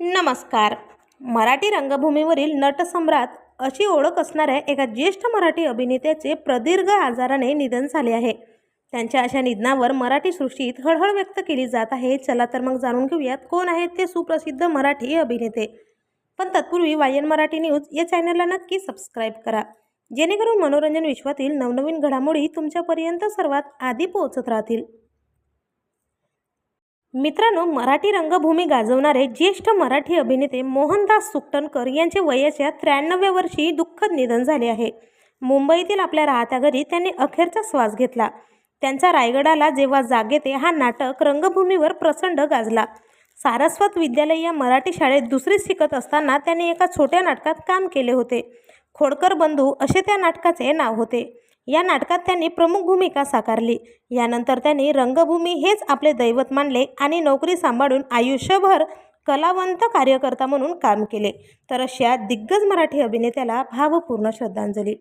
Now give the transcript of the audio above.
नमस्कार. मराठी रंगभूमीवरील नटसम्राट अशी ओळख असणाऱ्या एका ज्येष्ठ मराठी अभिनेत्याचे प्रदीर्घ आजाराने निधन झाले आहे. त्यांच्या अशा निधनावर मराठी सृष्टीत हळहळ व्यक्त केली जात आहे. चला तर मग जाणून घेऊयात कोण आहेत ते सुप्रसिद्ध मराठी अभिनेते. पण तत्पूर्वी वायन मराठी न्यूज या चॅनलला नक्की सबस्क्राईब करा. जेणेकरून मनोरंजन विश्वातील नवनवीन घडामोडी तुमच्यापर्यंत सर्वात आधी पोहोचत राहतील. मित्रांनो मराठी रंगभूमी गाजवणारे ज्येष्ठ मराठी अभिनेते मोहनदास सुकटणकर यांचे वयाच्या त्र्याण्णव्या वर्षी दुःखद निधन झाले आहे. मुंबईतील आपल्या राहत्या घरी त्यांनी अखेरचा श्वास घेतला. त्यांचा रायगडाला जेव्हा जागेते हा नाटक रंगभूमीवर प्रचंड गाजला. सारस्वत विद्यालय या मराठी शाळेत दुसरी शिकत असताना त्यांनी एका छोट्या नाटकात काम केले होते. खोडकर बंधू असे त्या नाटकाचे नाव होते. या नाटकात त्यांनी प्रमुख भूमिका साकारली. यानंतर त्यांनी रंगभूमी हेच आपले दैवत मानले आणि नोकरी सांभाळून आयुष्यभर कलावंत कार्यकर्ता म्हणून काम केले. तर अशा दिग्गज मराठी अभिनेत्याला भावपूर्ण श्रद्धांजली.